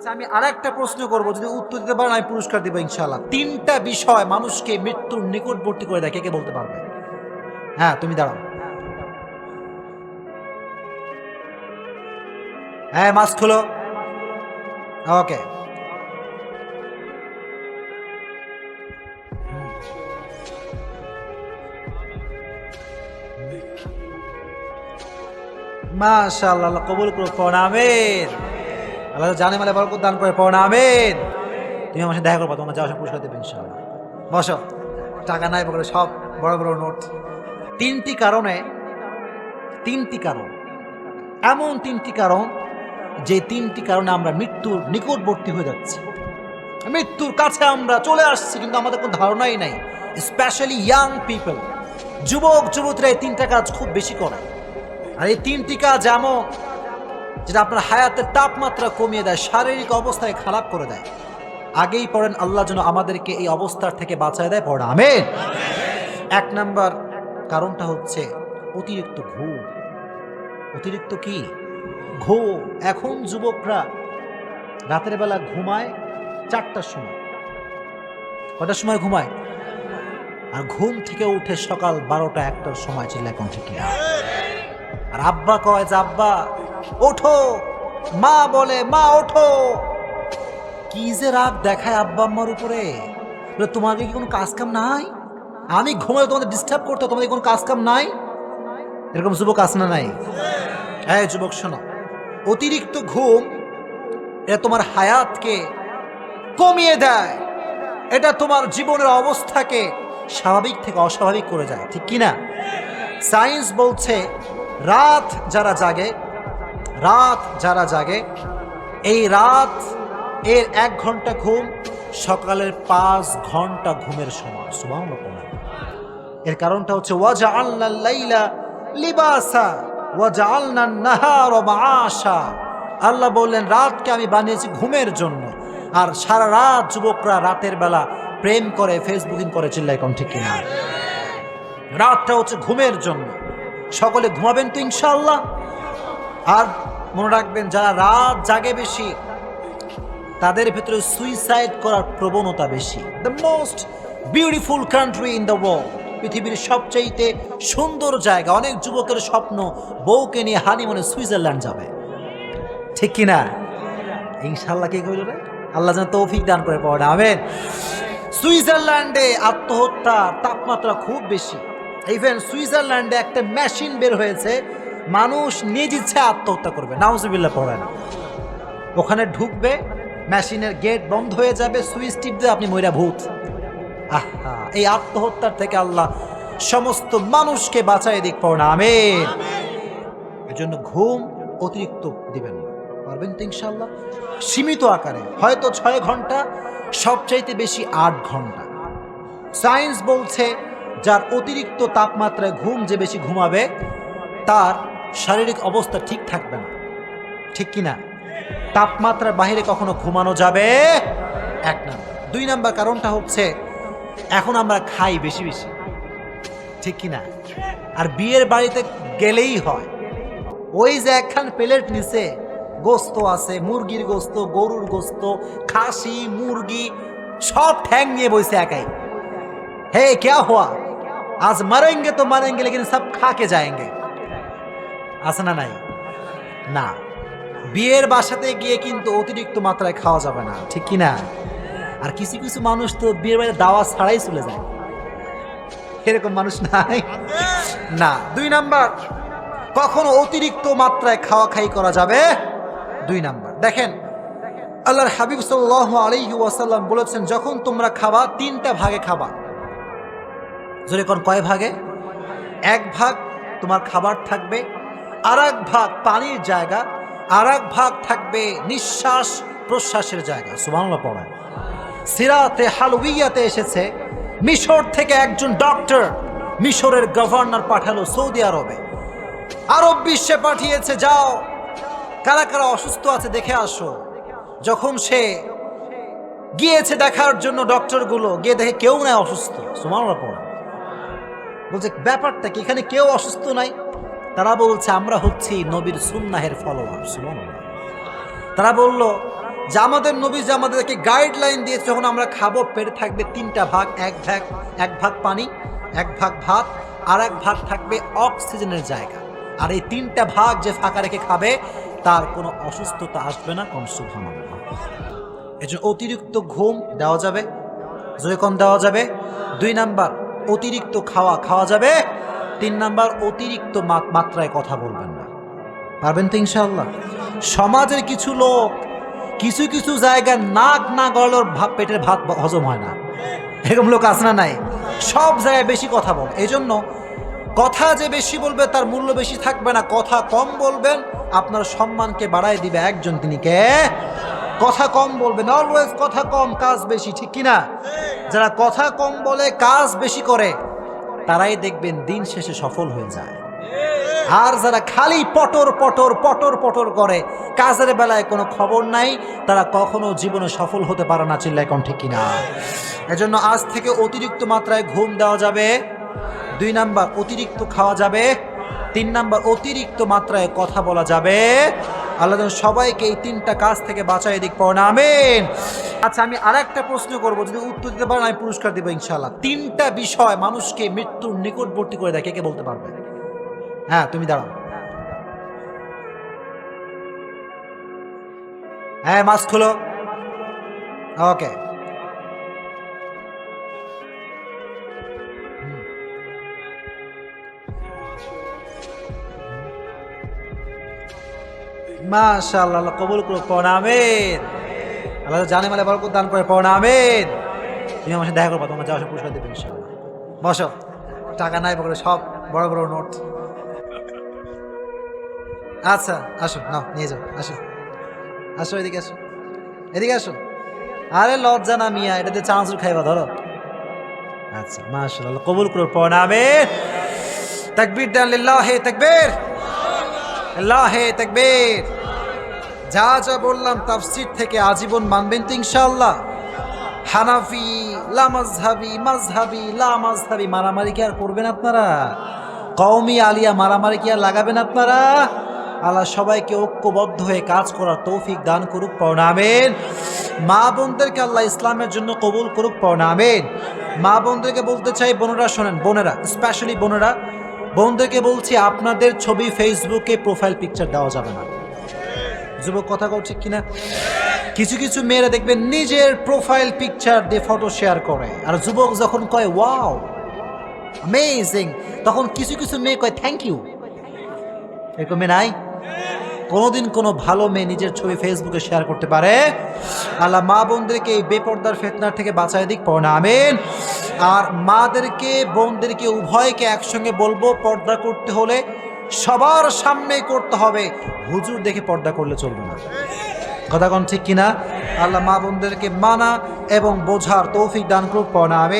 আচ্ছা আমি আর একটা প্রশ্ন করব, যদি উত্তর দিতে পারেন, আমি পুরস্কার দিব ইনশাল্লাহ তিনটা বিষয় মানুষকে মৃত্যুর নিকটবর্তী করে দেয়, কে কে বলতে পারবে? হ্যাঁ তুমি দাঁড়াও। হ্যাঁ মাস্ক খুলো। ওকে। মাশাআল্লাহ কবুল করো পড় আমিন। আল্লাহ জানে মালে বরকত দান করে পড় আমিন। তুমি আমার সাথে দেখা করব, তোমার যাওয়ার পুরস্কার দেবে, ইনশাআল্লাহ। বসো। টাকা নাই বলে সব বড় বড় নোট। তিনটি কারণে, তিনটি কারণ। এমন তিনটি কারণ, যে তিনটি কারণে আমরা মৃত্যুর নিকটবর্তী হয়ে যাচ্ছি। মৃত্যুর কাছে আমরা চলে আসছি, কিন্তু আমাদের কোনো ধারণাই নাই। স্পেশালি ইয়াং পিপল যুবক, যুবতীরা এই তিনটা কাজ খুব বেশি করে। আর এই তিনটি কাজ এমন যেটা আপনার হায়াতের তাপমাত্রা কমিয়ে দেয়, শারীরিক অবস্থায় খারাপ করে দেয়। আগেই পড়েন, আল্লাহ যেন আমাদেরকে এই অবস্থার থেকে বাঁচায় দেয়, পড়া। আমেন। এক নাম্বার কারণটা হচ্ছে অতিরিক্ত ঘুম। অতিরিক্ত কি? ঘো এখন যুবকরা রাতের বেলা ঘুমায় চারটার সময়। কটার সময় ঘুমায়? আর ঘুম থেকে উঠে সকাল বারোটা, একটার সময় ছিল এখন থেকে আর আব্বা কয় যে, আব্বা ওঠো। মা বলে, মা, ওঠো। কি যে রাগ দেখায় আব্বা আম্মার উপরে। তোমার কি কোনো কাজ কাম নাই? আমি ঘুমালে তোমাদের ডিস্টার্ব করতো তোমাদের কোনো কাজ কাম নাই? এরকম যুবক আছে না নাই? হ্যাঁ যুবক, শোনো। অতিরিক্ত ঘুম, এটা তোমার হায়াতকে কমিয়ে দেয়। এটা তোমার জীবনের অবস্থাকে স্বাভাবিক থেকে অস্বাভাবিক করে যায়। ঠিক কি না সায়েন্স বলছে, রাত যারা জাগে রাত যারা জাগে, এই রাত এর এক ঘণ্টা ঘুম, সকালের পাঁচ ঘণ্টা ঘুমের সময়। সুবাহ এর কারণটা হচ্ছে ওয়াজা আল্লাহ লাইলা লিবাসা ওয়াজা আল্লাহ নাহার আল্লাহ বললেন, রাতকে আমি বানিয়েছি ঘুমের জন্য। আর সারা রাত যুবকরা রাতের বেলা প্রেম করে, ফেসবুকিং করে চিল্লাই কোন ঠিক কিনা? রাতটা হচ্ছে ঘুমের জন্য। সকলে ঘুমাবেন তো ইনশাল্লাহ আর মনে রাখবেন, যারা রাত জাগে বেশি, তাদের ভেতরে সুইসাইড করার প্রবণতা বেশি। The most beautiful country in the world পৃথিবীর সবচাইতে সুন্দর জায়গা, অনেক যুবকের স্বপ্ন বউকে নিয়ে হানিমনে সুইজারল্যান্ড যাবে। ঠিক কি না ইনশাল্লাহ কে করবে রে? আল্লাহ যেন তৌফিক দান করে পাওয়া আমেন। সুইজারল্যান্ডে আত্মহত্যার তাপমাত্রা খুব বেশি। ইভেন সুইজারল্যান্ডে একটা মেশিন বের হয়েছে মানুষ নিজ ইচ্ছে আত্মহত্যা করবে, নাউজুবিল্লাহ পড়েন। ওখানে ঢুকবে, মেশিনের গেট বন্ধ হয়ে যাবে, সুইচ টিপ দিয়ে আপনি ময়রা ভূত। আহা, এই আত্মহত্যার থেকে আল্লাহ সমস্ত মানুষকে বাঁচায় দিক, পড়না, আমেন। জন্য ঘুম অতিরিক্ত দিবেন না। পারবেন তো ইনশাল্লাহ সীমিত আকারে, হয়তো ছয় ঘণ্টা, সবচাইতে বেশি আট ঘণ্টা। সায়েন্স বলছে, যার অতিরিক্ত তাপমাত্রায় ঘুম যে বেশি ঘুমাবে তার শারীরিক অবস্থা ঠিক থাকবে না। ঠিক কি না তাপমাত্রার বাইরে কখনো ঘুমানো যাবে? এক নাম্বার। দুই নাম্বার কারণটা হচ্ছে, এখন আমরা খাই বেশি বেশি। ঠিক কি না আর বিয়ের বাড়িতে গেলেই হয়। ওই যে একখান প্লেট নিচে গোস্ত আছে, মুরগির গোস্ত, গরুর গোস্ত, খাসি, মুরগি, সব ঠ্যাং নিয়ে বসে একাই। হে, ক্যা হুয়া? আজ মারেঙ্গে তো মারেঙ্গে, লেকিন সব খাকে যায়েঙ্গে। আছে না নাই? না। বিয়ের বাসাতে গিয়ে কিন্তু অতিরিক্ত মাত্রায় খাওয়া যাবে না, ঠিক কি না আর কিছু কিছু মানুষ তো বিয়ের বাড়িতে দাওয়া ছাড়াই চলে যায়। এরকম মানুষ নাই? না। দুই নাম্বার, কখনো অতিরিক্ত মাত্রায় খাওয়া খাই করা যাবে? দুই নাম্বার। দেখেন, আল্লাহর হাবিব সাল্লাহ আলাইহি ওয়াসাল্লাম বলেছেন, যখন তোমরা খাবা, তিনটা ভাগে খাবা। কোন, কয় ভাগে? এক ভাগ তোমার খাবার থাকবে আর ভাগ পানির জায়গা আর ভাগ থাকবে নিঃশ্বাস প্রশ্বাসের জায়গা। সুবাংলা পড়া সিরাতে হালুইয়াতে এসেছে, মিশর থেকে একজন ডক্টর মিশরের গভর্নর পাঠালো সৌদি আরবে। আরব বিশ্বে পাঠিয়েছে, যাও, কারা কারা অসুস্থ আছে দেখে আসো। যখন সে গিয়েছে দেখার জন্য ডক্টরগুলো, গিয়ে দেখে কেউ নাই অসুস্থ। সুমানরা পড়া বলছে, ব্যাপারটা কি? এখানে কেউ অসুস্থ নাই? তারা বলছে, আমরা হচ্ছি নবীর সুন্নাহের ফলোয়ার তারা বলল, যে আমাদের নবী যে আমাদেরকে গাইডলাইন দিয়েছে, যখন আমরা খাব, পেটে থাকবে তিনটা ভাগ, এক ভাগ এক ভাগ পানি, এক ভাগ ভাত, আর এক ভাগ থাকবে অক্সিজেনের জায়গা। আর এই তিনটা ভাগ যে ফাঁকা রেখে খাবে, তার কোনো অসুস্থতা আসবে না। কম সুভান এই অতিরিক্ত ঘুম দেওয়া যাবে কম দেওয়া যাবে। দুই নাম্বার, অতিরিক্ত খাওয়া খাওয়া যাবে। তিন নাম্বার অতিরিক্ত মাত- মাত্রায় কথা বলবেন না। পারবেন তো ইনশাল্লাহ সমাজের কিছু লোক কিছু কিছু জায়গায় নাক না গড়লেও ভাত পেটের ভাত হজম হয় না। এরকম লোক আছে না নাই? সব জায়গায় বেশি কথা বল। এই জন্য কথা যে বেশি বলবে তার মূল্য বেশি থাকবে না। কথা কম বলবেন, আপনার সম্মানকে বাড়ায় দিবে একজন তিনি কে? কথা কম বলবেন। অলওয়েজ কথা কম, কাজ বেশি, ঠিক কিনা? যারা কথা কম বলে, কাজ বেশি করে তারাই দেখবেন দিন শেষে সফল হয়ে যায়। আর যারা খালি পটর পটর পটর পটর করে, কাজের বেলায় কোনো খবর নাই, তারা কখনো জীবনে সফল হতে পারে না চিল্লায় কণ্ঠে ঠিক কিনা। এজন্য আজ থেকে অতিরিক্ত মাত্রায় ঘুম দেওয়া যাবে। দুই নাম্বার, অতিরিক্ত খাওয়া যাবে। তিন নাম্বার, অতিরিক্ত মাত্রায় কথা বলা যাবে। আল্লাহ যেন সবাইকে এই তিনটা কাজ থেকে বাঁচাই দিক পাও না আমেন। আচ্ছা আমি আর একটা প্রশ্ন করব, যদি উত্তর দিতে পারেন, আমি পুরস্কার দেবো ইনশাল্লাহ তিনটা বিষয় মানুষকে মৃত্যুর নিকটবর্তী করে দেয়, কে কে বলতে পারবে? হ্যাঁ তুমি দাঁড়াও। হ্যাঁ মাস্ক খুলো। ওকে। মাশাআল্লাহ, আল্লাহ কবুল করুক প্রণামেন আল্লাহ জানে মালে বরকত দান করে প্রণামেন তুমি আমার দেখা করব, তোমার সময় পুরস্কার দেবে বসো। টাকা নাই পকেটে, সব বড় বড় নোট। আচ্ছা আসো, নাও, নিয়ে যাও, আসো। আসো, এদিকে আসো। এদিকে আসো। আরে লজ্জা না মিয়া এটাতে চানাচুর খাইবা, ধরো। আচ্ছা মাশাআল্লাহ কবুল করো প্রণামে তাকবীর দেন, লিল্লাহে তাকবীর। আল্লাহে তাকবীর। যা যা বললাম তাফসির থেকে আজীবন মানবেন তো ইনশাআল্লাহ। হানাফি, লা মাজহাবি মাজহাবি লা মারামারি কি আর করবেন আপনারা? কওমি আলিয়া মারামারি কি আর লাগাবেন আপনারা? আল্লাহ সবাইকে ঐক্যবদ্ধ হয়ে কাজ করার তৌফিক দান করুক প্রণামেন মা বোনদেরকে আল্লাহ ইসলামের জন্য কবুল করুক প্রণামেন মা বোনদেরকে বলতে চাই, বোনেরা শোনেন, বোনেরা স্পেশালি বোনেরা, বোনদেরকে বলছি, আপনাদের ছবি ফেসবুকে প্রোফাইল পিকচার দেওয়া যাবে না। যুবক কথা কও ঠিক কিনা? কিছু কিছু মেয়েরা দেখবেন নিজের প্রোফাইল পিকচার দিয়ে ফটো শেয়ার করে। আর যুবক যখন কয় ওয়াও অ্যামেজিং তখন কিছু কিছু মেয়ে কয় থ্যাংক ইউ এরকম মেয়ে নাই? কোনোদিন কোনো ভালো মেয়ে নিজের ছবি ফেসবুকে শেয়ার করতে পারে। আল্লাহ মা বোনদেরকে এই বেপর্দার ফেতনার থেকে বাঁচায় দিক পড়না আমিন। আর মাদেরকে, বোনদেরকে, উভয়কে একসঙ্গে বলব, পর্দা করতে হলে সবার সামনে করতে হবে। হুজুর দেখে পর্দা করলে চলবে না। কথা ঠিক কিনা? আল্লাহ মা বোনদেরকে মানা এবং বোঝার তৌফিক দান করুক পড়না আমিন।